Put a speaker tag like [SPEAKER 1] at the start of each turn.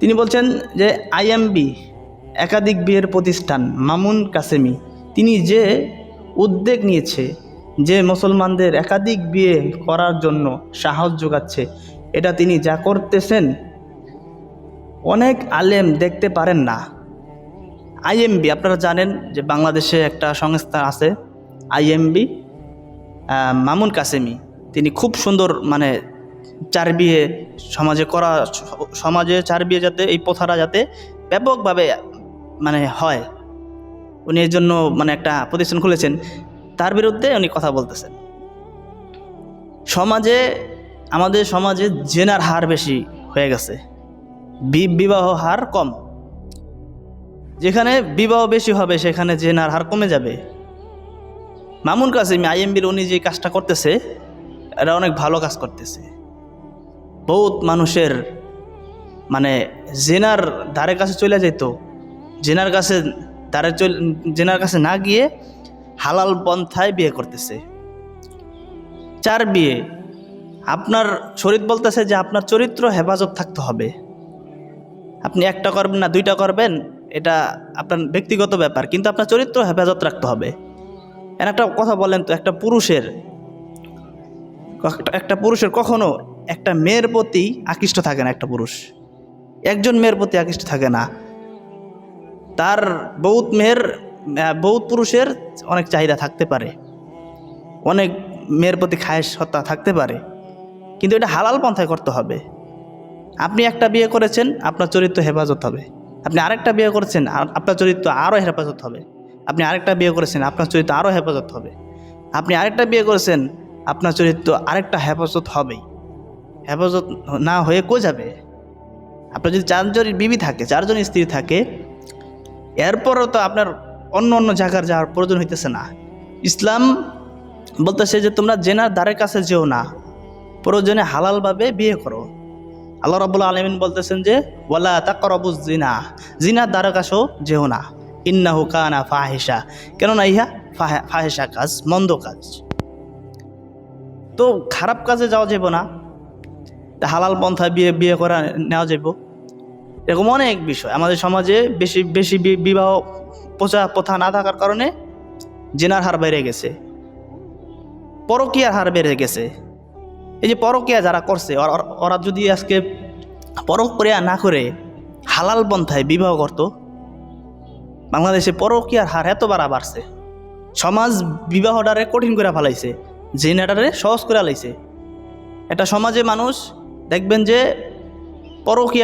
[SPEAKER 1] তিনি বলছেন যে আইএমবি একাধিক বিয়ের প্রতিষ্ঠান, মামুন কাসেমি। তিনি যে উদ্যোগ নিয়েছে, যে মুসলমানদের একাধিক বিয়ে করার জন্য সাহস যোগাচ্ছে, এটা তিনি যা করতেছেন, অনেক আলেম দেখতে পারেন না। আইএমবি আপনারা জানেন যে বাংলাদেশে একটা সংস্থা আছে আইএমবি মামুন কাসেমি। তিনি খুব সুন্দর মানে চার বিয়ে সমাজে করা, সমাজে চার বিয়ে যাতে, এই প্রথাটা যাতে ব্যাপকভাবে মানে হয়। উনি এর জন্য মানে একটা প্রতিষ্ঠান খুলেছেন। তার বিরুদ্ধে উনি কথা বলতেছেন। সমাজে, আমাদের সমাজে জেনার হার বেশি হয়ে গেছে। বিবাহ হার কম। যেখানে বিবাহ বেশি হবে, সেখানে জেনার হার কমে যাবে। মামুন কাসিম, আইএমবির উনি যে কাজটা করতেছে এটা অনেক ভালো কাজ করতেছে। বহুত মানুষের মানে জেনার ধারে কাছে চলে যেত জেনার কাছে ধারে চল, জেনার কাছে না গিয়ে হালাল পন্থায় বিয়ে করতেছে। চার বিয়ে। আপনার শরীর বলতেছে যে আপনার চরিত্র হেফাজত থাকতে হবে। আপনি একটা করবেন না, দুইটা করবেন, এটা আপনার ব্যক্তিগত ব্যাপার, কিন্তু আপনার চরিত্র হেফাজত রাখতে হবে। একটা কথা বলেন তো, একটা পুরুষের একটা পুরুষের কখনো একটা মেয়ের প্রতি আকৃষ্ট থাকে না একটা পুরুষ। একজন মেয়ের প্রতি আকৃষ্ট থাকে না। তার বহুত মেয়ের বহুত পুরুষের অনেক চাহিদা থাকতে পারে। অনেক মেয়ের প্রতি খায়েশ হত্যা থাকতে পারে। কিন্তু এটা হালাল পন্থায় করতে হবে। আপনি একটা বিয়ে করেছেন, আপনার চরিত্র হেফাজত হবে। আপনি আরেকটা বিয়ে করেছেন আপনার চরিত্র আরও হেফাজত হবে। আপনি আরেকটা বিয়ে করেছেন, আপনার চরিত্র আরও হেফাজত হবে। আপনি আরেকটা বিয়ে করেছেন, আপনার চরিত্র আরেকটা হেফাজত হবেই। হেফাজত না হয়ে কো যাবে? আপনার যদি চারজন বিবি থাকে, চারজন স্ত্রী থাকে, এরপরও তো আপনার অন্য অন্য জায়গার যাওয়ার প্রয়োজন হইতেছে না। ইসলাম বলতেছে যে, তোমরা জেনার দ্বারের কাছে যেও না। প্রয়োজনে হালালভাবে বিয়ে করো। আল্লাহ রাবুল্লা আলমিন বলতেছেন যে, ওয়ালা তাকরবুজ জিনা জিনার দ্বারের কাছেও যেও না। ইন্না হুকানা ফাহেসা কেননা ইহা ফাহে- ফাহেসা কাজ, মন্দ কাজ। তো খারাপ কাজে যাওয়া যাব না। তা হালাল পন্থায় বিয়ে বিয়ে করা নেওয়া যাব এরকম অনেক বিষয়। আমাদের সমাজে বেশি বেশি বিবাহ প্রচা প্রথা না থাকার কারণে জেনার হার বেড়ে গেছে। পরকীয়ার হার বেড়ে গেছে। এই যে পরকীয়া যারা করছে, ওরা- যদি আজকে পরক্রিয়া না করে হালাল পন্থায় বিবাহ করত, বাংলাদেশে পরকীয়ার হার এত বাড়া বাড়ছে। সমাজ বিবাহটারে কঠিন করে ফেলাইছে জেনাটারে সহজ করে লাইছে। এটা সমাজে মানুষ দেখবেন যে পরকীয়া